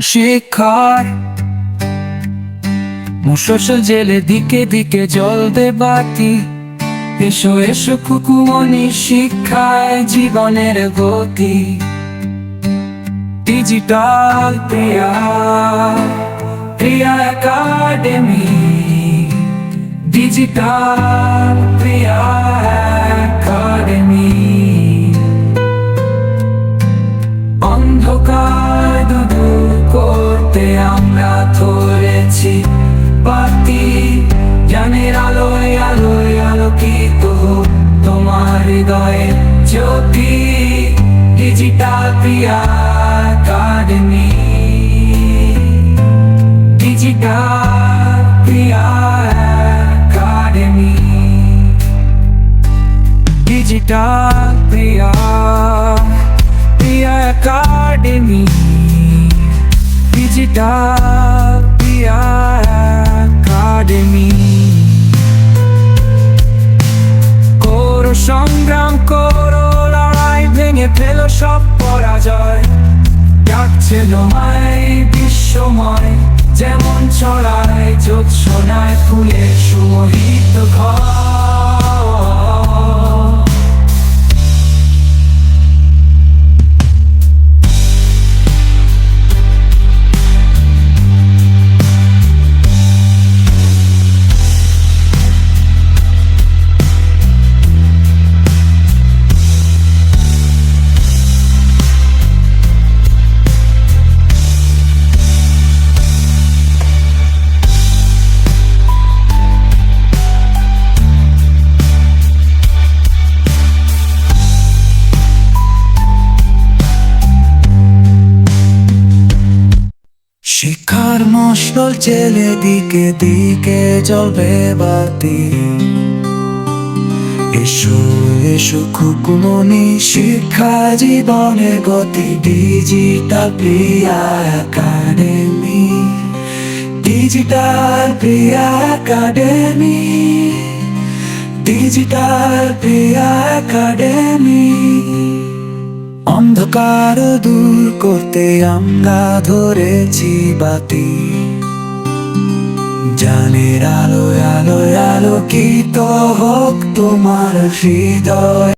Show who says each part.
Speaker 1: শিক্ষার মুশস জেলে দিকে দিকে জল দে বাতি। এসো এসো কুকুমনি শিক্ষায় জীবনের গতি। Digital Priya Priya academy digital Priya academy জ্যোতি digital Priya academy digital Priya academy digital Priya Priya academy digital Priya academy সব পরাজয়। ডাকছে তোমায় বিশ্বময় যেমন ছড়ায় সোনায় ফুলে সুমোহিত শিক্ষার মশল জেলে দিকে দিকে জ্বলবে বাতি। এসো এসো খুকুমনি শিক্ষা জীবনের গতি digital Priya academy digital Priya academy digital Priya academy অন্ধকার দূর করতে আমরা ধরেছি বাতি। জানের আলো আলো আলো কি আলোকিত হোক তোমার হৃদয়।